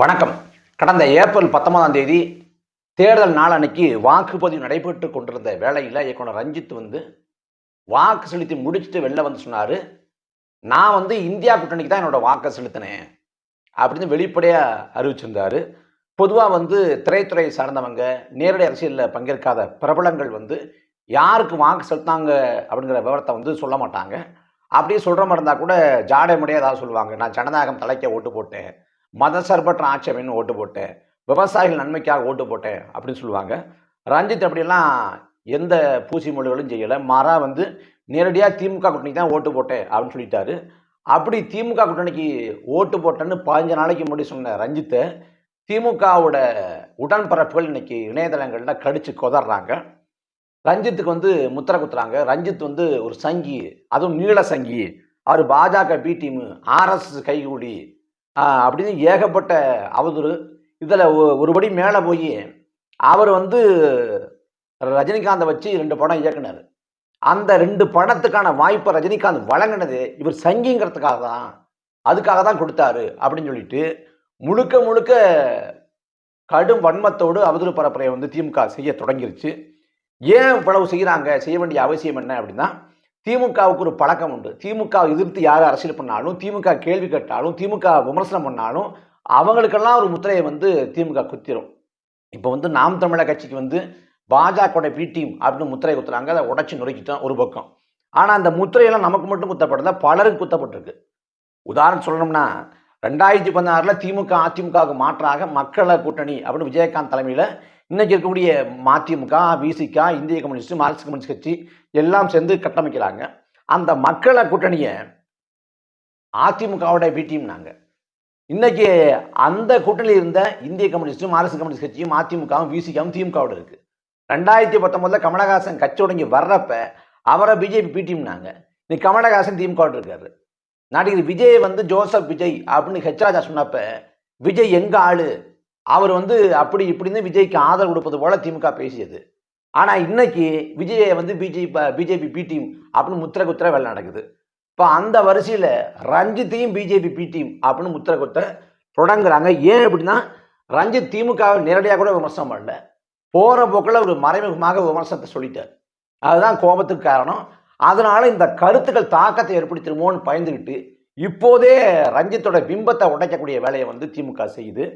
வணக்கம். கடந்த ஏப்ரல் பத்தொன்பதாம் தேதி தேர்தல் நாள் அன்னைக்கு வாக்குப்பதிவு நடைபெற்று கொண்டிருந்த வேளையில் இயக்குனர் ரஞ்சித் வந்து வாக்கு செலுத்தி முடிச்சுட்டு வெளில வந்து சொன்னார். நான் வந்து இந்தியா கூட்டணிக்கு தான் என்னோட வாக்கை செலுத்தினேன் அப்படின்னு வெளிப்படையாக அறிவிச்சிருந்தார். பொதுவாக வந்து திரைத்துறை சார்ந்தவங்க நேரடி அரசியலில் பங்கேற்காத பிரபலங்கள் வந்து யாருக்கு வாக்கு செலுத்தாங்க அப்படிங்கிற விவரத்தை வந்து சொல்ல மாட்டாங்க. அப்படியே சொல்கிற மாதிரி இருந்தால் கூட ஜாடை முடியாத சொல்லுவாங்க. நான் ஜனநாயகம் தலைக்க ஓட்டு போட்டேன். மதசார்பற்ற ஆட்சி அப்படின்னு ஓட்டு போட்டேன் விவசாயிகள் நன்மைக்காக ஓட்டு போட்டேன் அப்படின்னு சொல்லுவாங்க. ரஞ்சித் அப்படிலாம் எந்த பூசி மொழிகளும் செய்யலை. மாறா வந்து நேரடியாக திமுக கூட்டணிக்கு தான் ஓட்டு போட்டேன் அப்படின்னு சொல்லிட்டாரு. அப்படி திமுக கூட்டணிக்கு ஓட்டு போட்டேன்னு பதினஞ்சு நாளைக்கு முன்னாடி சொன்ன ரஞ்சித்தை திமுகவோட உடன்பரப்புகள் இன்னைக்கு இணையதளங்களில் கடிச்சு கொதறாங்க. ரஞ்சித்துக்கு வந்து முத்திரை குத்துறாங்க. ரஞ்சித் வந்து ஒரு சங்கி அதுவும் நீள சங்கி. அவர் பாஜக பி டீமு ஆர்எஸ்எஸ் கைகூடி அப்படின்னு ஏகப்பட்ட அவதூறு. இதில் ஒருபடி மேலே போய் அவர் வந்து ரஜினிகாந்தை வச்சு ரெண்டு படம் இயக்குனார். அந்த ரெண்டு படத்துக்கான வாய்ப்பை ரஜினிகாந்த் வழங்கினது இவர் சங்கிங்கிறதுக்காக தான் அதுக்காக தான் கொடுத்தாரு அப்படின்னு சொல்லிட்டு முழுக்க முழுக்க கடும் வன்மத்தோடு அவதூறு பரப்புரையை வந்து திமுக செய்ய தொடங்கிருச்சு. ஏன் இவ்வளவு செய்கிறாங்க செய்ய வேண்டிய அவசியம் என்ன அப்படின்னா திமுகவுக்கு ஒரு பழக்கம் உண்டு. திமுக எதிர்த்து யார் அரசியல் பண்ணாலும் திமுக கேள்வி கேட்டாலும் திமுக விமர்சனம் பண்ணாலும் அவங்களுக்கெல்லாம் ஒரு முத்திரையை வந்து திமுக குத்திரும். இப்போ வந்து நாம் தமிழர் கட்சிக்கு வந்து பாஜகவோட பி டீம் அப்படின்னு முத்திரை குத்துறாங்க. அதை உடச்சி நுரைக்கிட்டோம் ஒரு பக்கம். ஆனால் அந்த முத்திரையெல்லாம் நமக்கு மட்டும் குத்தப்படல பலருக்கு குத்தப்பட்டிருக்கு. உதாரணம் சொல்லணும்னா ரெண்டாயிரத்தி பதினாறில் திமுக அதிமுகவுக்கு மாற்றாக மக்கள கூட்டணி அப்படின்னு விஜயகாந்த் தலைமையில் இன்னைக்கு இருக்கக்கூடிய மதிமுக விசிக இந்திய கம்யூனிஸ்ட் மார்க்சிஸ்ட் கம்யூனிஸ்ட் கட்சி எல்லாம் சேர்ந்து கட்டமைக்கிறாங்க. அந்த மக்கள கூட்டணியை அதிமுகவோட பி டீம்னாங்க இன்னைக்கு அந்த கூட்டணியில் இருந்த இந்திய கம்யூனிஸ்டும் மார்க்சிஸ்ட் கம்யூனிஸ்ட் கட்சியும் அதிமுகவும் விசிகாவும் திமுகவோட இருக்கு. ரெண்டாயிரத்தி பத்தொன்பதுல கமலஹாசன் கட்சி தொடங்கி வர்றப்ப அவரை பிஜேபி பி டீம்னாங்க இன்னைக்கு கமலஹாசன் திமுகவோட இருக்காரு. நடிகர் விஜய் வந்து ஜோசப் விஜய் அப்படின்னு ஹெச்ராஜா சொன்னப்ப விஜய் எங்க ஆளு? அவர் வந்து அப்படி இப்படின்னு விஜய்க்கு ஆதரவு கொடுப்பது போல திமுக பேசியது. ஆனால் இன்னைக்கு விஜயை வந்து பிஜேபி பிஜேபி பி டீம் அப்படின்னு முத்திர குத்திர வேலை நடக்குது. இப்போ அந்த வரிசையில் ரஞ்சித்தையும் பிஜேபி பி டீம் அப்படின்னு முத்திர குத்த தொடங்குறாங்க. ஏன் அப்படின்னா ரஞ்சித் திமுக நேரடியாக கூட விமர்சனம் பண்ணல. போகிற போக்கில் ஒரு மறைமுகமாக விமர்சனத்தை சொல்லிட்டார். அதுதான் கோபத்துக்கு காரணம். அதனால் இந்த கருத்துக்கள் தாக்கத்தை ஏற்படுத்திடுமோன்னு பயந்துக்கிட்டு இப்போதே ரஞ்சித்தோட பிம்பத்தை உடைக்கக்கூடிய வேலையை வந்து திமுக செய்யுது.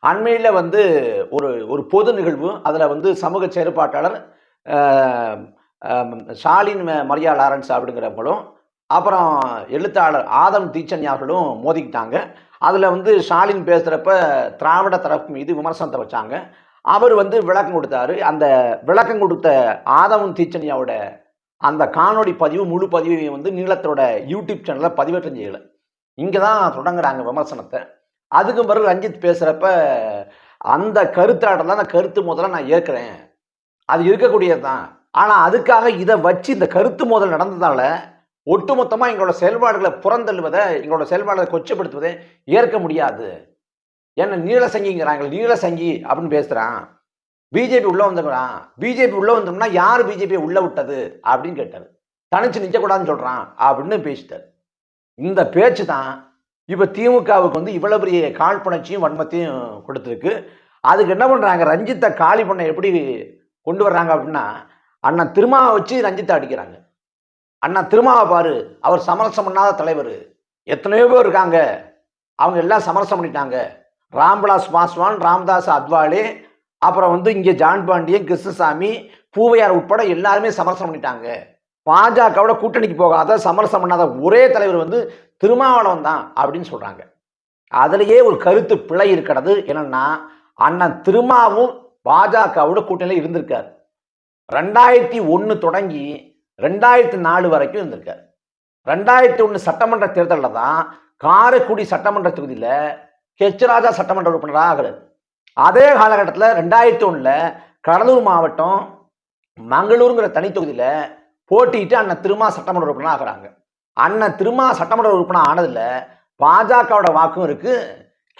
அண்மையில் வந்து ஒரு ஒரு பொது நிகழ்வு. அதில் வந்து சமூக செயற்பாட்டாளர் ஷாலின் ஸ்டாலின் ம- மரியா லாரன்ஸ் அப்படிங்கிறவங்களும் அப்புறம் எழுத்தாளர் ஆதம் தீச்சன்யா அவர்களும் மோதிக்கிட்டாங்க. அதில் வந்து ஸ்டாலின் பேசுகிறப்ப திராவிட தரப்பு மீது விமர்சனத்தை வச்சாங்க. அவர் வந்து விளக்கம் கொடுத்தாரு. அந்த விளக்கம் கொடுத்த ஆதவன் தீச்சனியாவோட அந்த காணொளி பதிவு முழு பதிவையும் வந்து நீளத்தோட யூடியூப் சேனலில் பதிவேற்றம் செய்யலை. இங்கே தான் தொடங்குறாங்க விமர்சனத்தை. அதுக்கும் பிறகு ரஞ்சித் பேசுகிறப்ப அந்த கருத்தாடல அந்த கருத்து முதல்ல நான் ஏற்கிறேன். அது இருக்கக்கூடியது தான் ஆனால் அதுக்காக இதை வச்சு இந்த கருத்து மோதல் நடந்ததால ஒட்டுமொத்தமாக எங்களோட செயல்பாடுகளை புறந்தள்ளுவதை எங்களோட செயல்பாடுகளை கொச்சப்படுத்துவதை ஏற்க முடியாது. ஏன்னா நீலசங்கிங்கிறாங்க நீலசங்கி அப்படின்னு பேசுகிறான் பிஜேபி உள்ளே வந்துக்கிறான் பிஜேபி உள்ளே வந்தோம்னா யார் பிஜேபியை உள்ளே விட்டது அப்படின்னு கேட்டார். தனிச்சு நிற்கக்கூடாதுன்னு சொல்கிறான் அப்படின்னு பேசிட்டார். இந்த பேச்சு தான் இப்போ திமுகவுக்கு வந்து இவ்வளோ பெரிய காழ்ப்புணர்ச்சியும் வன்மத்தையும் கொடுத்துருக்கு. அதுக்கு என்ன பண்ணுறாங்க ரஞ்சித்தை காலி பண்ண எப்படி கொண்டு வர்றாங்க அப்படின்னா அண்ணன் திருமாவை வச்சு ரஞ்சித்தை அடிக்கிறாங்க. அண்ணா திருமாவை பாரு அவர் சமரசம் பண்ணாத தலைவர். எத்தனையோ பேர் இருக்காங்க. அவங்க எல்லாம் சமரசம் பண்ணிட்டாங்க. ராம்விலாஸ் பாஸ்வான் ராம்தாஸ் அத்வாலே அப்புறம் வந்து இங்கே ஜான் பாண்டியன் கிருஷ்ணசாமி பூவையார் உட்பட எல்லாருமே சமரசம் பண்ணிட்டாங்க. பாஜகவோட கூட்டணிக்கு போகாத சமரசம் பண்ணாத ஒரே தலைவர் வந்து திருமாவளவன் தான் அப்படின்னு சொல்கிறாங்க அதுலேயே ஒரு கருத்து பிழை இருக்கிறது. என்னென்னா அண்ணன் திருமாவும் பாஜகவோட கூட்டணியில் இருந்திருக்கார். ரெண்டாயிரத்தி ஒன்று தொடங்கி ரெண்டாயிரத்தி நாலு வரைக்கும் இருந்திருக்காரு. ரெண்டாயிரத்தி ஒன்று சட்டமன்ற தேர்தலில் தான் காரைக்குடி சட்டமன்ற தொகுதியில் ஹெச் ராஜா சட்டமன்ற உறுப்பினராக ஆகிறார். அதே காலகட்டத்தில் ரெண்டாயிரத்தி ஒன்றில் கடலூர் மாவட்டம் மங்களூருங்கிற தனி தொகுதியில் போட்டிட்டு அண்ணன் திருமா சட்டமன்ற உறுப்பினர் ஆகிறாங்க. அண்ணன் திருமா சட்டமன்ற உறுப்பினர் ஆனதில் பாஜகவோட வாக்கும் இருக்கு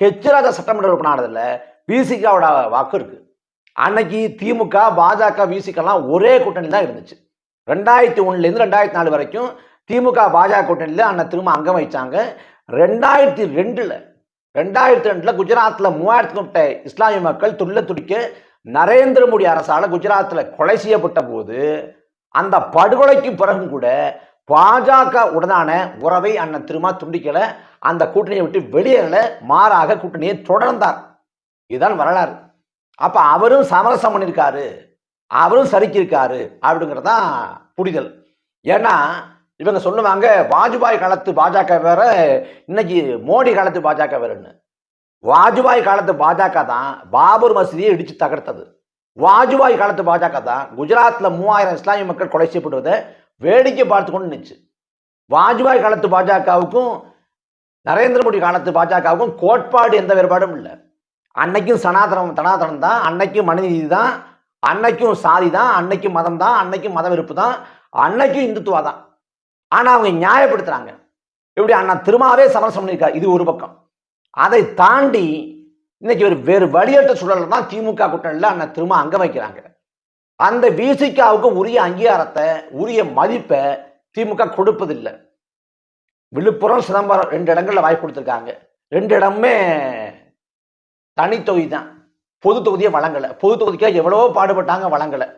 ஹெச்ராஜா சட்டமன்ற உறுப்பினர் ஆனதில் பிசிகாவோட வாக்கும் இருக்கு. அன்னைக்கு திமுக பாஜக விசிகெல்லாம் ஒரே கூட்டணி தான் இருந்துச்சு. ரெண்டாயிரத்தி ஒன்றுலேருந்து ரெண்டாயிரத்தி நாலு வரைக்கும் திமுக பாஜக கூட்டணியில் அண்ணன் திரும்ப அங்கம் வகித்தாங்க ரெண்டாயிரத்தி ரெண்டில் ரெண்டாயிரத்தி ரெண்டில் குஜராத்தில் மூவாயிரத்துக்கு மேற்பட்ட இஸ்லாமிய மக்கள் துள்ள துடிக்க நரேந்திர மோடி அரசால் குஜராத்தில் கொலை செய்யப்பட்ட போது அந்த படுகொலைக்கு பிறகும் கூட பாஜக உடனான உறவை அண்ணன் திருமா துண்டிக்கல அந்த கூட்டணியை விட்டு வெளியேறல மாறாக கூட்டணியை தொடர்ந்தார். இதுதான் வரலாறு. அப்ப அவரும் சமரசம் பண்ணியிருக்காரு அவரும் சரிக்கிருக்காரு அப்படிங்கிறதான் புரிதல். ஏன்னா இவங்க சொல்லுவாங்க வாஜ்பாய் காலத்து பாஜக வேற இன்னைக்கு மோடி காலத்து பாஜக வேறன்னு. வாஜ்பாய் காலத்து பாஜக தான் பாபர் மசூதியை இடிச்சு தகர்த்தது. வாஜ்பாய் காலத்து பாஜக தான் குஜராத்தில் மூவாயிரம் இஸ்லாமிய மக்கள் கொலை செய்யப்படுவதை வேடிக்கை பார்த்து கொண்டு நிச்சு வாஜ்பாய் காலத்து பாஜகவுக்கும் நரேந்திர மோடி காலத்து பாஜகவுக்கும் கோட்பாடு எந்த வேறுபாடும் இல்லை. அன்னைக்கும் சனாதனம் தனாதனம் தான் அன்னைக்கும் மனிதநீதி தான் அன்னைக்கும் சாதி தான் அன்னைக்கும் மதம் தான் அன்னைக்கும் மத வெறுப்பு தான் அன்னைக்கும் இந்துத்துவா தான். ஆனால் அவங்க நியாயப்படுத்துகிறாங்க இப்படி அண்ணா திருமாவே சமரசம் பண்ணியிருக்காரு இது ஒரு பக்கம். அதை தாண்டி இன்னைக்கு ஒரு வேறு வழியற்ற சூழலில் தான் திமுக கூட்டணியில் அண்ணன் திரும்ப அங்க வைக்கிறாங்க. அந்த விசிகாவுக்கு உரிய அங்கீகாரத்தை உரிய மதிப்பை திமுக கொடுப்பதில்லை. விழுப்புரம் சிதம்பரம் ரெண்டு இடங்கள்ல வாய்ப்பு கொடுத்துருக்காங்க. ரெண்டு இடமுமே தனித்தொகுதி தான். பொது தொகுதியை வழங்கலை. பொது தொகுதிக்காக எவ்வளவோ பாடுபட்டாங்க வழங்கலை.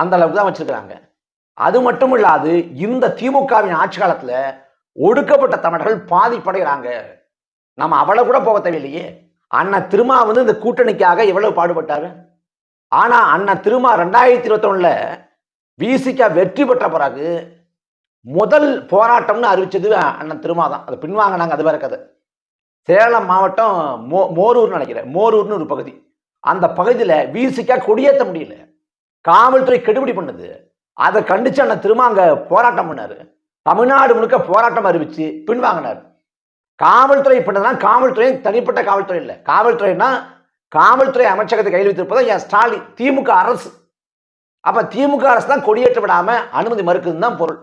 அந்த அளவுக்கு தான் வச்சிருக்கிறாங்க. அது மட்டும் இல்லாது இந்த திமுகவின் ஆட்சி காலத்துல ஒடுக்கப்பட்ட தமிழர்கள் பாதிப்படைகிறாங்க. நம்ம அவளை கூட போக தேவையில்லையே. அண்ணா திருமா வந்து இந்த கூட்டணிக்காக எவ்வளவு பாடுபட்டாரு? ஆனா அண்ணா திருமா ரெண்டாயிரத்தி இருபத்தி ஒண்ணுல வெற்றி பெற்ற பிறகு முதல் போராட்டம்னு அறிவிச்சது அண்ணன் திருமா தான். அதை பின்வாங்கினாங்க அது வேற கதை. சேலம் மாவட்டம் மோ மோரூர்னு நினைக்கிறேன். மோரூர்னு ஒரு பகுதி. அந்த பகுதியில் விசிக்கா கொடியேற்ற முடியல. காவல்துறை கெடுபிடி பண்ணுது. அதை கண்டிச்சு அண்ணன் திருமா அங்கே போராட்டம் பண்ணார். தமிழ்நாடு முழுக்க போராட்டம் அறிவிச்சு பின்வாங்கினார். காவல்துறை பண்ணதுனா காவல்துறை தனிப்பட்ட காவல்துறை இல்லை. காவல்துறைனா காவல்துறை அமைச்சகத்தை கையில் வைத்திருப்பதா என் ஸ்டாலின் திமுக அரசு. அப்ப திமுக அரசு தான் கொடியேற்ற விடாம அனுமதி மறுக்குதுன்னு தான் பொருள்.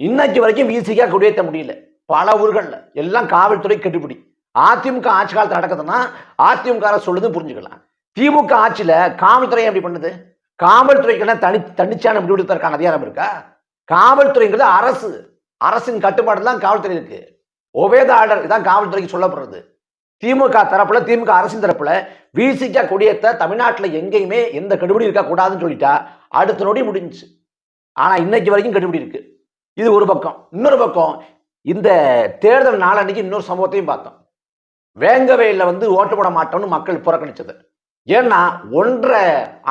இன்னைக்கு வரைக்கும் ஈஸியாக கொடியேற்ற முடியல. பல ஊர்களில் எல்லாம் காவல்துறை கெட்டுப்பிடி. அதிமுக ஆட்சி காலத்தில் நடக்குதுன்னா அதிமுக அரசு சொல்லுது புரிஞ்சுக்கலாம். திமுக ஆட்சியில் காவல்துறை எப்படி பண்ணுது? காவல்துறைக்கெல்லாம் தனி தனிச்சான முடிவெடுப்பதற்கான அதிகாரம் இருக்கா? காவல்துறைங்கிறது அரசு. அரசின் கட்டுப்பாடு தான் காவல்துறை இருக்குது ஒவேத ஆர்டர் இதான் காவல்துறைக்கு சொல்லப்படுறது. திமுக தரப்புல திமுக அரசின் தரப்புல வீசிக்க கொடியேற்ற தமிழ்நாட்டில் எங்கேயுமே எந்த கெடுபடி இருக்க கூடாதுன்னு சொல்லிட்டா அடுத்த நொடி முடிஞ்சுச்சு. ஆனா இன்னைக்கு வரைக்கும் கெடுபடி இருக்கு. இது ஒரு பக்கம். இன்னொரு பக்கம் இந்த தேர்தல் நாளன்னைக்கு இன்னொரு சம்பவத்தையும் பார்த்தோம். வேங்கவேல வந்து ஓட்டு போட மாட்டோம்னு மக்கள் புறக்கணிச்சது. ஏன்னா ஒன்றரை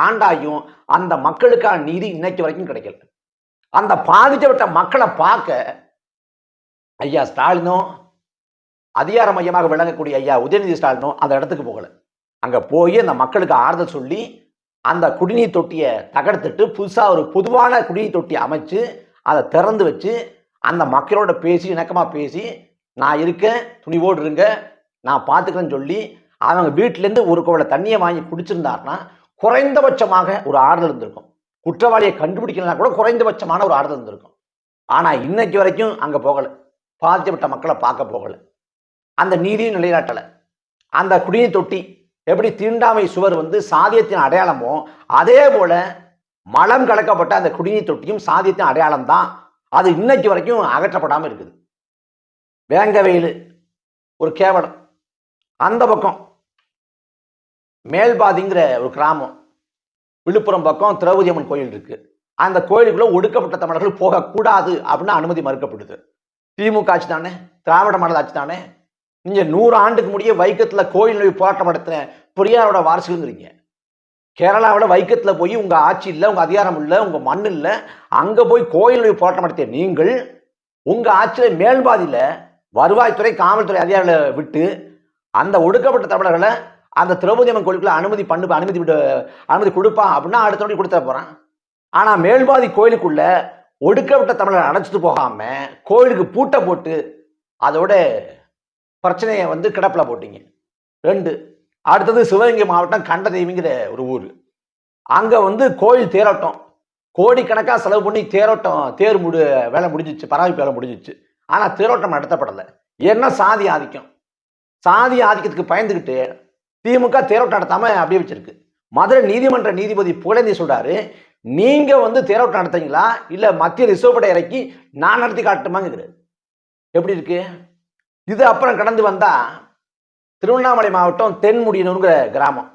ஆண்டாயும் அந்த மக்களுக்கான நீதி இன்னைக்கு வரைக்கும் கிடைக்கல. அந்த பாதிக்கப்பட்ட மக்களை பார்க்க ஐயா ஸ்டாலினும் அதிகார மையமாக விளங்கக்கூடிய ஐயா உதயநிதி ஸ்டாலினும் அந்த இடத்துக்கு போகல. அங்க போய் அந்த மக்களுக்கு ஆறுதல் சொல்லி அந்த குடிநீர் தொட்டியை தகர்த்துட்டு புதுசாக ஒரு பொதுவான குடிநீர் தொட்டியை அமைச்சு அதை திறந்து வச்சு அந்த மக்களோட பேசி இணக்கமாக பேசி நான் இருக்கேன் துணிவோடு இருங்க நான் பார்த்துக்கிறேன்னு சொல்லி அவங்க வீட்டிலேருந்து ஒரு குவளை தண்ணியை வாங்கி குடிச்சிருந்தாருன்னா குறைந்தபட்சமாக ஒரு ஆறுதல் இருந்திருக்கும். குற்றவாளியை கண்டுபிடிக்கலாம் கூட குறைந்தபட்சமான ஒரு ஆறுதல் இருந்திருக்கும். ஆனால் இன்னைக்கு வரைக்கும் அங்கே போகலை. பாதிக்கப்பட்ட மக்களை பார்க்க போகலை. அந்த நீதியும் நிலைநாட்டலை. அந்த குடிநீர் தொட்டி எப்படி தீண்டாமை சுவர் வந்து சாதியத்தின் அடையாளமோ அதே போல மலம் கலக்கப்பட்ட அந்த குடிநீர் தொட்டியும் சாதியத்தின் அடையாளம் தான் அது இன்னைக்கு வரைக்கும் அகற்றப்படாமல் இருக்குது. வேங்கவேலு ஒரு கேவலம். அந்த பக்கம் மேல்பாதிங்கிற ஒரு கிராமம். விழுப்புரம் பக்கம் திரௌபதி அம்மன் கோயில் இருக்கு. அந்த கோயிலுக்குள்ள ஒடுக்கப்பட்ட தமிழர்கள் போகக்கூடாது அப்படின்னு அனுமதி மறுக்கப்படுது. திமுக ஆட்சி தானே? திராவிட மாடல் ஆட்சி தானே? நீங்கள் நூறு ஆண்டுக்கு முடிய வைக்கத்தில் கோயில் நோய் போராட்டம் நடத்தின பெரியாரோட வாரிசுங்கிறீங்க. கேரளாவில் வைக்கத்தில் போய் உங்கள் ஆட்சி இல்லை உங்கள் அதிகாரம் இல்லை உங்கள் மண் இல்லை அங்கே போய் கோயில் நோய் போராட்டம் நடத்திய நீங்கள் உங்கள் ஆட்சியில் மேல்பாதியில் வருவாய்த்துறை காவல்துறை அதிகாரிகளை விட்டு அந்த ஒடுக்கப்பட்ட தமிழர்களை அந்த திரௌபதி அம்மன் கோயிலுக்குள்ள அனுமதி பண்ணு அனுமதி விட அனுமதி கொடுப்பான் அப்படின்னா அடுத்த நோடி கொடுத்த போகிறான் ஆனால் மேல்பாதி கோயிலுக்குள்ள ஒடுக்கப்பட்ட தமிழரை அடைச்சிட்டு போகாம கோயிலுக்கு பூட்டை போட்டு அதோட பிரச்சனையை வந்து கிடப்பில் போட்டீங்க. ரெண்டு அடுத்தது சிவகங்கை மாவட்டம் கண்டதேவிங்கிற ஒரு ஊர். அங்கே வந்து கோயில் தேரோட்டம். கோடிக்கணக்காக செலவு பண்ணி தேரோட்டம் தேர் முடி வேலை முடிஞ்சிச்சு பராமரிப்பு வேலை முடிஞ்சிச்சு. ஆனால் தேரோட்டம் நடத்தப்படலை. என்ன சாதி ஆதிக்கம்? சாதி ஆதிக்கத்துக்கு பயந்துக்கிட்டு திமுக தேரோட்டம் நடத்தாமல் அப்படியே வச்சிருக்கு. மதுரை நீதிமன்ற நீதிபதி புகழேந்தி சொல்கிறாரு நீங்கள் வந்து தேரோட்டம் நடத்துறீங்களா? இல்லை மத்திய ரிசர்வ் படை இறக்கி நான் நடத்தி காட்டுமாங்கிறது எப்படி இருக்கு? இது அப்புறம் கடந்து வந்தால் திருவண்ணாமலை மாவட்டம் தென்முடியனூருங்கிற கிராமம்.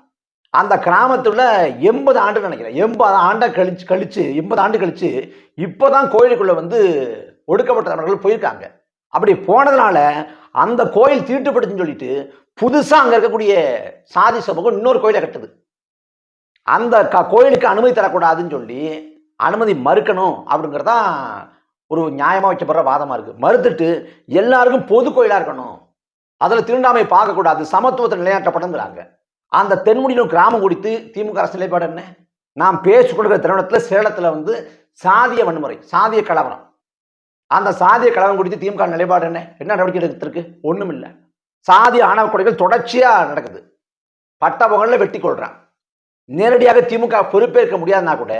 அந்த கிராமத்தில் எண்பது ஆண்டு நினைக்கிறேன். எண்பது ஆண்டை கழிச்சு கழிச்சு எண்பது ஆண்டு கழிச்சு இப்போதான் கோயிலுக்குள்ளே வந்து ஒடுக்கப்பட்டவர்கள் போயிருக்காங்க. அப்படி போனதுனால அந்த கோயில் தீட்டுப்படுத்துன்னு சொல்லிட்டு புதுசாக அங்கே இருக்கக்கூடிய சாதி சமூகம் இன்னொரு கோயிலை கட்டுது. அந்த க- கோயிலுக்கு அனுமதி தரக்கூடாதுன்னு சொல்லி அனுமதி மறுக்கணும் அப்படிங்கிறதான் ஒரு நியாயமாக வைக்கப்படுற வாதமாக இருக்குது மறுத்துட்டு எல்லாருக்கும் பொது கோயிலாக இருக்கணும். அதில் திருண்டாமை பார்க்கக்கூடாது சமத்துவத்தை நிலைநாட்டப்படுங்கிறாங்க அந்த தென்முடியிலும் கிராமம் குறித்து திமுக அரசு நிலைப்பாடு என்ன? நாம் பேசிக் கொடுக்குற தருணத்தில் சேலத்தில் வந்து சாதிய வன்முறை சாதிய கலவரம். அந்த சாதிய கலவரம் குறித்து திமுக நிலைப்பாடு என்ன? என்ன நடவடிக்கை எடுத்திருக்கு ஒன்றும் இல்லை சாதிய ஆணவ கொடைகள் தொடர்ச்சியாக நடக்குது. பட்ட புகழ்ல வெட்டி கொள்கிறான் நேரடியாக திமுக பொறுப்பேற்க முடியாதுன்னா கூட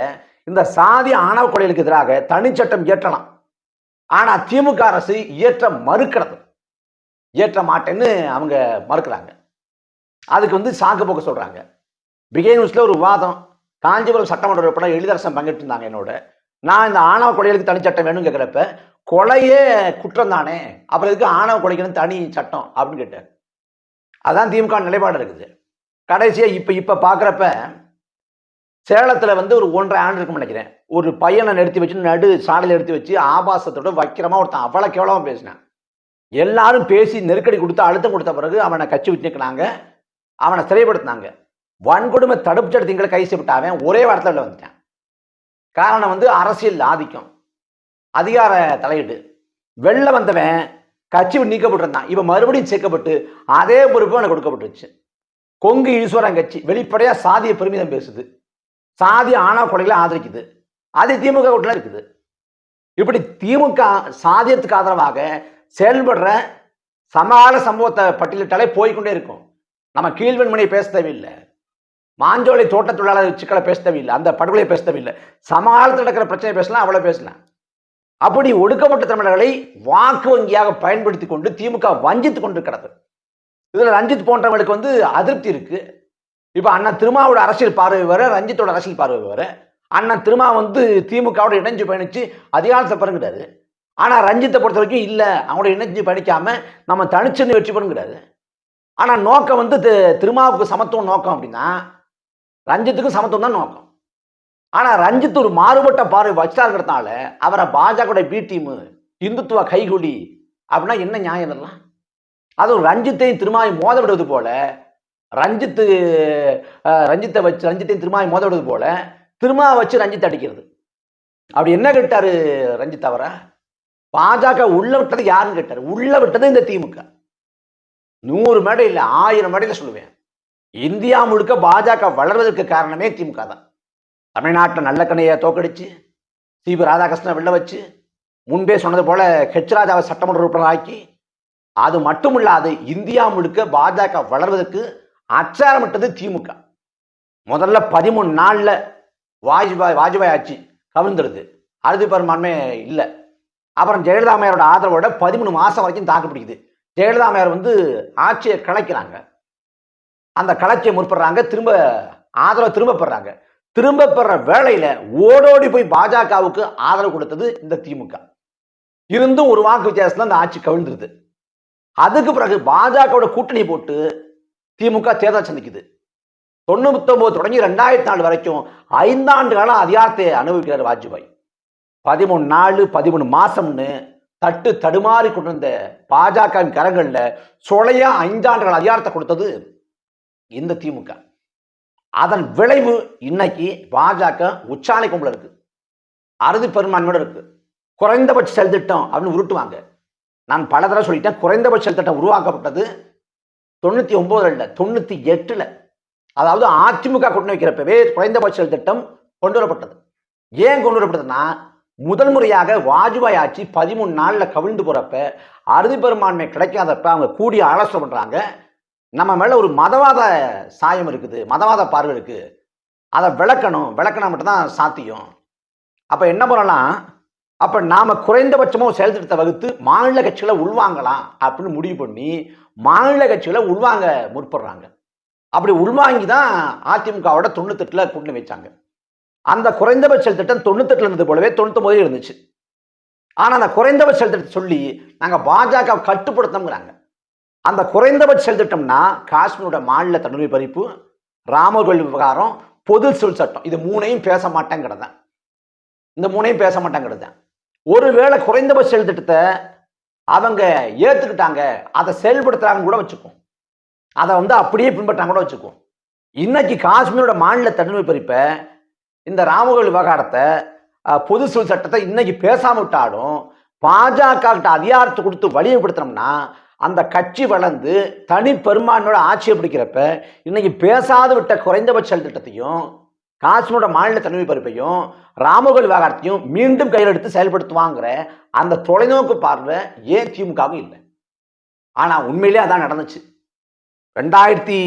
இந்த சாதி ஆணவ கொலைகளுக்கு எதிராக தனிச்சட்டம் இயற்றலாம். ஆனா திமுக அரசு இயற்ற மறுக்கிறது இயற்ற மாட்டேன்னு அவங்க மறுக்கிறாங்க. அதுக்கு வந்து சாக்கு போக்க சொல்றாங்க. பிகே நியூஸ்ல ஒரு விவாதம். காஞ்சிபுரம் சட்டமன்ற உறுப்பினர் எளிதரசன் பங்கிட்டு இருந்தாங்க என்னோட. நான் இந்த ஆணவ கொலைகளுக்கு தனிச்சட்டம் வேணும்னு கேட்குறப்ப கொலையே குற்றம் தானே. அப்புறம் இதுக்கு ஆணவ கொலைக்குன்னு தனி சட்டம் அப்படின்னு கேட்டார் அதான் திமுக நிலைப்பாடு இருக்குது. கடைசியாக இப்போ இப்போ பார்க்குறப்ப சேலத்தில் வந்து ஒரு ஒன்றரை ஆண்டு இருக்கும்னு நினைக்கிறேன். ஒரு பையனை நிறுத்தி வச்சு நடு சாலையில் எடுத்து வச்சு ஆபாசத்தோட வைக்கிறமா ஒருத்தன் அவ்வளோ கேவலமாக பேசினான். எல்லாரும் பேசி நெருக்கடி கொடுத்து அழுத்தம் கொடுத்த பிறகு அவனை கட்சி விட்டு அவனை சிறைப்படுத்தினாங்க. வன்கொடுமை தடுப்பு சட்டத்திங்களை கை செய்யப்பட்ட அவன். ஒரே வாரத்தில் வந்துட்டான். காரணம் வந்து அரசியல் ஆதிக்கம். அதிகார தலையீடு. வெளில வந்தவன் கட்சி நீக்கப்பட்டிருந்தான். இவன் மறுபடியும் சேர்க்கப்பட்டு அதே பொறுப்பு அவனுக்கு கொடுக்கப்பட்டுருச்சு. கொங்கு ஈஸ்வரன் கட்சி வெளிப்படையாக சாதிய பெருமிதம் பேசுது. சாதி ஆணவ கொலைகளை ஆதரிக்குது. அது திமுக கூட்டில் இருக்குது. இப்படி திமுக சாதியத்துக்கு ஆதரவாக செயல்படுற சமகால சம்பவத்தை பட்டியலிட்டாலே போய்க்கொண்டே இருக்கும். நம்ம கீழ்வெண்மணியை பேச தேவையில்லை. மாஞ்சோலை தோட்ட தொழிலாளர் சிக்கலை பேச தேவையில்லை. அந்த படுகொலையை பேச தேவையில்லை. சமகாலத்தில் நடக்கிற பிரச்சனை பேசலாம் அவ்வளோ பேசலாம். அப்படி ஒடுக்கப்பட்ட தமிழர்களை வாக்கு வங்கியாக பயன்படுத்தி கொண்டு திமுக வஞ்சித்து கொண்டிருக்கிறது. இதில் ரஞ்சித் போன்றவங்களுக்கு வந்து அதிருப்தி இருக்கு. இப்போ அண்ணன் திருமாவோட அரசியல் பார்வை வேறு ரஞ்சித்தோட அரசியல் பார்வை வேறு. அண்ணன் திருமா வந்து திமுகவோட இணைஞ்சு பயணிச்சு அதிகாரத்தை பெறுங்கிறாரு. ஆனால் ரஞ்சித்தை பொறுத்த வரைக்கும் இல்லை அவங்களோட இணைஞ்சு பயணிக்காம நம்ம தனிச்சுன்னு வெற்றி பெறுங்கிறாரு. ஆனால் நோக்கம் வந்து திருமாவுக்கு சமத்துவம் நோக்கம் அப்படின்னா ரஞ்சித்துக்கும் சமத்துவம் தான் நோக்கம். ஆனால் ரஞ்சித் ஒரு மாறுபட்ட பார்வை வச்சாருங்கிறதுனால அவரை பாஜக பி டீமு இந்துத்துவ கைகுலி அப்படின்னா என்ன நியாயம் இதெல்லாம்? அதுவும் ரஞ்சித்தையும் திருமாய் மோத விடுவது போல ரஞ்சித்து ரஞ்சித்தை வச்சு ரஞ்சித்தையும் திருமாவை மோத விடுவது போல திருமாவை வச்சு ரஞ்சித் அடிக்கிறது. அப்படி என்ன கேட்டாரு ரஞ்சித் அவரை? பாஜக உள்ள விட்டது யாருன்னு கேட்டார்? உள்ள விட்டது இந்த திமுக. நூறு மேடை இல்லை ஆயிரம் மேடையில் சொல்லுவேன். இந்தியா முழுக்க பாஜக வளர்வதற்கு காரணமே திமுக தான். தமிழ்நாட்டில் நல்லக்கண்ணையை தோக்கடிச்சு சிபி ராதாகிருஷ்ணன் வெளில வச்சு முன்பே சொன்னது போல ஹெச் ராஜாவை சட்டமன்ற உறுப்பினர் ஆக்கி அது மட்டும் இல்லாது இந்தியா முழுக்க பாஜக வளர்வதற்கு அச்சாரமிட்டது திமுக. முதல்ல பதிமூணு நாளில் வாஜ்பாய் வாஜ்பாய் ஆட்சி கவிழ்ந்துடுது அறுதி பெரும்பான்மை இல்லை. அப்புறம் ஜெயலலிதா அம்மையாரோட ஆதரவோட பதிமூணு மாதம் வரைக்கும் தாக்கு பிடிக்குது. ஜெயலலிதா அம்மையார் வந்து ஆட்சியை கலைக்கிறாங்க. அந்த கலைச்சியை முற்படுறாங்க. திரும்ப ஆதரவை திரும்ப பெறாங்க. திரும்ப பெற வேளையில ஓடோடி போய் பாஜகவுக்கு ஆதரவு கொடுத்தது இந்த திமுக. இருந்தும் ஒரு வாக்கு வித்தியாசத்தில் அந்த ஆட்சி கவிழ்ந்துருது. அதுக்கு பிறகு பாஜகவோட கூட்டணி போட்டு திமுக தேர்தல் சந்திக்குது. தொண்ணூத்தொன்பது தொடங்கி ரெண்டாயிரத்தி நாலு வரைக்கும் ஐந்தாண்டு காலம் அதிகாரத்தை அனுபவிக்கிறார் வாஜ்பாய். பதிமூணு நாள் பதிமூணு மாசம்னு தட்டு தடுமாறி கொண்டிருந்த பாஜகவின் கரங்களில் சொலையா ஐந்தாண்டுகள் அதிகாரத்தை கொடுத்தது இந்த திமுக. அதன் விளைவு இன்னைக்கு பாஜக உச்சாணி கும்பல இருக்கு. அறுதி பெரும்பான்மையோட இருக்கு. குறைந்தபட்ச செயல் திட்டம் அப்படின்னு உருட்டுவாங்க. நான் பல தடவை சொல்லிட்டேன் குறைந்தபட்ச திட்டம் உருவாக்கப்பட்டது தொண்ணூற்றி ஒம்போது இல்லை தொண்ணூற்றி எட்டில் அதாவது அதிமுக கொண்டு வைக்கிறப்பவே குறைந்தபட்ச திட்டம் கொண்டு வரப்பட்டது. ஏன் கொண்டு வரப்பட்டதுன்னா முதல் முறையாக வாஜ்பாய் ஆட்சி பதிமூணு நாளில் கவிழ்ந்து போகிறப்ப அறுதி பெரும்பான்மை கிடைக்காதப்ப அவங்க கூடிய ஆலோசனை பண்ணுறாங்க நம்ம மேலே ஒரு மதவாத சாயம் இருக்குது மதவாத பார்வை இருக்குது அதை விளக்கணும் விளக்கினா மட்டும்தான் சாத்தியம். அப்போ என்ன பண்ணலாம்? அப்போ நாம் குறைந்தபட்சமாக செயல்திட்டத்தை செயல் திட்டத்தை வகுத்து மாநில கட்சிகளை உள்வாங்கலாம் அப்படின்னு முடிவு பண்ணி மாநில கட்சிகளை உள்வாங்க முற்படுறாங்க. அப்படி உள்வாங்கி தான் அதிமுகவோட தொண்ணூத்தெட்டில் கூட்டணி வச்சாங்க. அந்த குறைந்தபட்ச திட்டம் தொண்ணூத்தெட்டில் இருந்தது போலவே தொண்ணூத்தொன்பதுல இருந்துச்சு. ஆனால் அந்த குறைந்தபட்ச திட்டத்தை சொல்லி நாங்கள் பாஜக கட்டுப்படுத்தோங்கிறாங்க அந்த குறைந்தபட்ச திட்டம்னா காஷ்மீரோட மாநில தன்னுரிமை பறிப்பு ராமகோவில் விவகாரம் பொது சொல் சட்டம். இது மூணையும் பேச மாட்டேங்கிறதான் இந்த மூணையும் பேச மாட்டேங்கிறதான் ஒருவேளை குறைந்தபட்ச செயல் திட்டத்தை அவங்க ஏற்றுக்கிட்டாங்க அதை செயல்படுத்துறாங்கன்னு கூட வச்சுக்கோம் அதை வந்து அப்படியே பின்பற்றாங்க கூட வச்சுக்குவோம் இன்னைக்கு காஷ்மீரோட மாநில தனிமை பறிப்பை இந்த ராமகோவில் விவகாரத்தை பொது சொல் சட்டத்தை இன்னைக்கு பேசாம விட்டாலும் பாஜக கிட்ட அதிகாரத்தை கொடுத்து வலியுறுத்தினோம்னா அந்த கட்சி வளர்ந்து தனி பெரும்பான்மையோட ஆட்சியை பிடிக்கிறப்ப இன்னைக்கு பேசாது விட்ட குறைந்தபட்ச செயல் திட்டத்தையும் காஷ்மீரோட மாநில தலைமை பொறுப்பையும் ராமகோல் விவகாரத்தையும் மீண்டும் கையில் எடுத்து செயல்படுத்துவாங்கிற அந்த தொலைநோக்கு பார்வை ஏன் திமுகவும் இல்லை? ஆனால் உண்மையிலே அதான் நடந்துச்சு. ரெண்டாயிரத்தி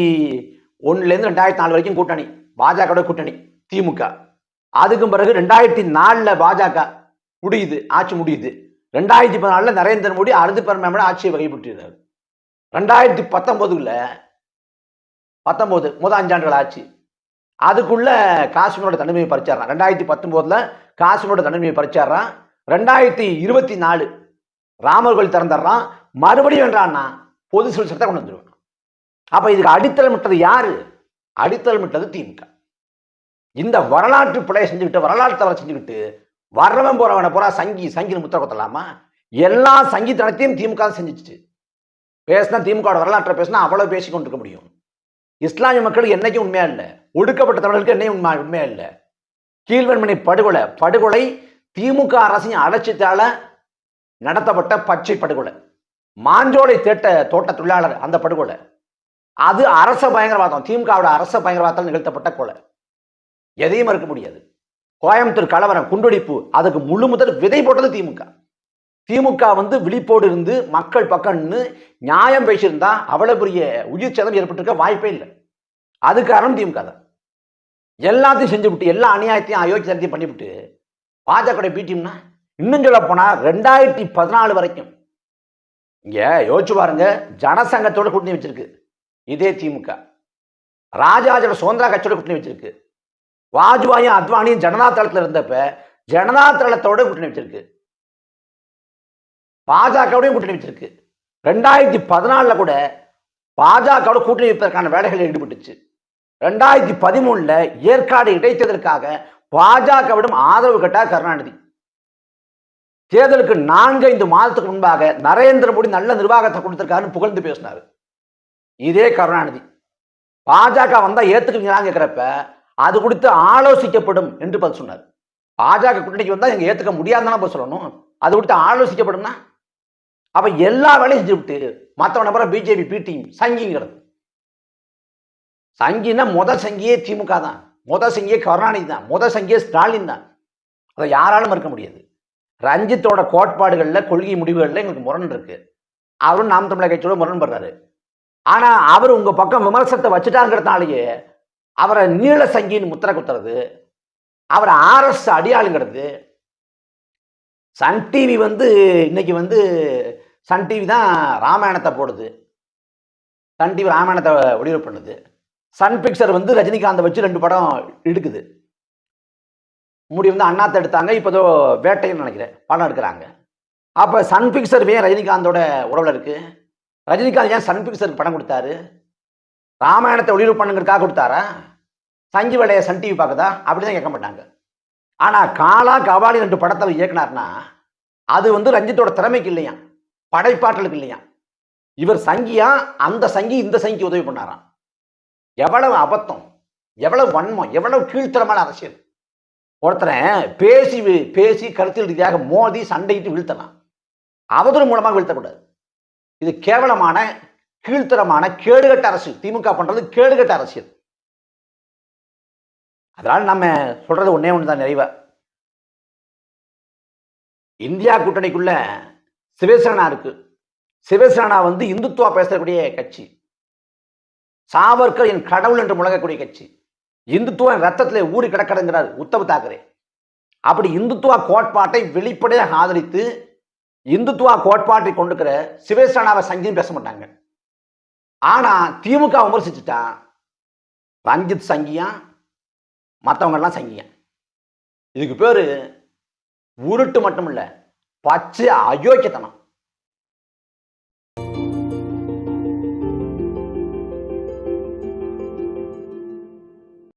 ஒன்றுலேருந்து ரெண்டாயிரத்தி நாலு வரைக்கும் கூட்டணி பாஜகவோட கூட்டணி திமுக. அதுக்கும் பிறகு ரெண்டாயிரத்தி நாலில் பாஜக முடியுது ஆட்சி முடியுது. ரெண்டாயிரத்தி பதினாலில் நரேந்திர மோடி அறுதி பெருமையோட ஆட்சியை வகைப்பட்டிருந்தார் ரெண்டாயிரத்தி பத்தொம்போதுல பத்தொம்போது முதல் அஞ்சாண்டுகள் ஆட்சி அதுக்குள்ள காஷ்மீரோட தனிமையை பறிச்சாரான் ரெண்டாயிரத்தி பத்தொம்போதில் காஷ்மீரோட தனிமையை பறிச்சாரான் ரெண்டாயிரத்தி இருபத்தி நாலு ராமர் கோயில் திறந்துடுறான். மறுபடியும் என்றான்னா பொது சொல் சட்டத்தை கொண்டு வந்துருவான் அப்ப இதுக்கு அடித்தளமிட்டது யாரு? அடித்தளமிட்டது திமுக. இந்த வரலாற்று பிழையை செஞ்சுக்கிட்டு வரலாற்று தவறை செஞ்சுக்கிட்டு வர்றவன் போறவனை போறா சங்கி சங்கின்னு முத்திர கொத்தலாமா? எல்லா சங்கித்தனத்தையும் திமுக செஞ்சிச்சு. பேசினா திமுக வரலாற்றை பேசினா அவ்வளவு பேசி கொண்டிருக்க முடியும். இஸ்லாமிய மக்களுக்கு என்னைக்கும் உண்மையா இல்லை. ஒடுக்கப்பட்ட தமிழர்களுக்கு என்னையும் உண்மை உண்மையா இல்லை. கீழ்வன்மணி படுகொலை படுகொலை திமுக அரசின் அலட்சியத்தால நடத்தப்பட்ட பச்சை படுகொலை. மாஞ்சோலை தேட்ட தோட்ட தொழிலாளர் அந்த படுகொலை. அது அரச பயங்கரவாதம் திமுகவோட அரச பயங்கரவாதத்தால் நிகழ்த்தப்பட்ட கொலை. எதையும் மறுக்க முடியாது. கோயம்புத்தூர் கலவரம் குண்டுடிப்பு அதுக்கு முழு முதல் விதை போட்டது திமுக. திமுக வந்து விழிப்போடு இருந்து மக்கள் பக்கம்னு நியாயம் பேசியிருந்தா அவ்வளவு பெரிய உயிர் சேதம் ஏற்பட்டிருக்க வாய்ப்பே இல்லை. அது காரணம் திமுக தான். எல்லாத்தையும் செஞ்சு விட்டு எல்லா அநியாயத்தையும் அயோக்கியத்தையும் பண்ணிவிட்டு பாஜக பீட்டியம்னா இன்னும் சொல்ல போனால் ரெண்டாயிரத்தி பதினாலு வரைக்கும். இங்கே யோசிச்சு பாருங்க ஜனசங்கத்தோட கூட்டணி வச்சிருக்கு. இதே திமுக. ராஜாஜோட சுதந்திர கட்சியோட கூட்டணி வச்சிருக்கு. வாஜ்பாயும் அத்வானியும் ஜனதா தளத்துல இருந்தப்ப ஜனதா தளத்தோட கூட்டணி வச்சிருக்கு. பாஜகவோடையும் கூட்டணி வச்சிருக்கு. ரெண்டாயிரத்தி பதினாலுல கூட பாஜகவோட கூட்டணி வைப்பதற்கான வேலைகளில் ஈடுபட்டுச்சு. ரெண்டாயிரத்தி பதிமூணுல ஏற்காடு இடைத்தேர்தலுக்காக பாஜகவிடம் ஆதரவு கேட்டார் கருணாநிதி. தேர்தலுக்கு நான்கைந்து மாதத்துக்கு முன்பாக நரேந்திர மோடி நல்ல நிர்வாகத்தை கொடுத்திருக்காருன்னு புகழ்ந்து பேசினார். இதே கருணாநிதி. பாஜக வந்தா ஏத்துக்குவீங்களான்னு கேட்கிறப்ப அது குறித்து ஆலோசிக்கப்படும் என்று பதில் சொன்னார். பாஜக கூட்டணிக்கு வந்தால் எங்கள் ஏற்றுக்க முடியாதுன்னு பதில் சொல்லணும். அது குறித்து ஆலோசிக்கப்படும்னா? அப்போ எல்லா வேலையும் செஞ்சு விட்டு மற்றவன பிறகு பிஜேபி பி டீம் சங்கிங்கிறது சங்கின்னா முத சங்கியே திமுக தான். முத சங்கியே கருணாநிதி தான். முத சங்கியே ஸ்டாலின் தான். அதை யாராலும் மறுக்க முடியாது. ரஞ்சித்தோட கோட்பாடுகளில் கொள்கை முடிவுகளில் எங்களுக்கு முரண் இருக்கு. அவரும் நாம் தமிழக கட்சியோட முரண்படுறாரு ஆனால் அவர் உங்கள் பக்கம் விமர்சனத்தை வச்சுட்டாருங்கிறதுனாலேயே அவரை நீள சங்கின்னு முத்திர குத்துறது அவரை ஆர்எஸ் அடியாளுங்கிறது. சன் டிவி வந்து இன்னைக்கு வந்து சன் டிவி தான் ராமாயணத்தை போடுது. சன் டிவி ராமாயணத்தை ஒளிபரப்பு பண்ணுது. சன் பிக்சர் வந்து ரஜினிகாந்தை வச்சு ரெண்டு படம் எடுக்குது. முடி வந்து அண்ணாத்தை எடுத்தாங்க இப்போ ஏதோ வேட்டைன்னு நினைக்கிறேன் படம் எடுக்கிறாங்க. அப்போ சன் பிக்சர் ஏன் ரஜினிகாந்தோட உறவில் இருக்கு? ரஜினிகாந்த் ஏன் சன் பிக்சருக்கு படம் கொடுத்தாரு? ராமாயணத்தை ஒளிபரப்பு பண்ணுங்கிறதுக்காக கொடுத்தாரா? சஞ்சி வேலையை சன் டிவி பார்க்குதா? அப்படிதான் கேட்க மாட்டாங்க. ஆனால் காலா கபாலி ரெண்டு படத்தை இயக்குனார்னா அது வந்து ரஞ்சித்தோட திறமைக்கு இல்லையா படைப்பாற்றலுக்கு இல்லையா இவர் சங்கியா அந்த சங்கி இந்த சங்கிக்கு உதவி பண்ணாராம். எவ்வளவு அபத்தம் எவ்வளவு வன்மம் எவ்வளவு கீழ்த்தரமான அரசியல். ஒருத்தனை பேசி வி- பேசி கருத்தில் ரீதியாக மோதி சண்டையிட்டு வீழ்த்தலாம். அவதூறு மூலமாக வீழ்த்தக்கூடாது. இது கேவலமான கீழ்த்தரமான கேடுகட்ட அரசியல். திமுக பண்றது கேடுகட்ட அரசியல். அதனால நம்ம சொல்றது ஒன்னே ஒன்று தான் நிறைவா. இந்தியா கூட்டணிக்குள்ள சிவசேனா இருக்கு. சிவசேனா வந்து இந்துத்துவா பேசக்கூடிய கட்சி. சாவர்கர் என் கடவுள் என்று முழங்கக்கூடிய கட்சி. இந்துத்துவம் என் ரத்தத்திலே ஊறி கிடக்கிறதுங்கிறார் உத்தவ் தாக்கரே. அப்படி இந்துத்துவா கோட்பாட்டை வெளிப்படையாக ஆதரித்து இந்துத்துவா கோட்பாட்டை கொண்டுக்கிற சிவசேனாவை சங்கின்னு பேச மாட்டாங்க. ஆனால் திமுக விமர்சிச்சுட்டா ரஞ்சித் சங்கியா மற்றவங்கெல்லாம் சங்கியா. இதுக்கு பேர் உருட்டு மட்டும் இல்லை பச்சை அயோக்கியத்தனம்.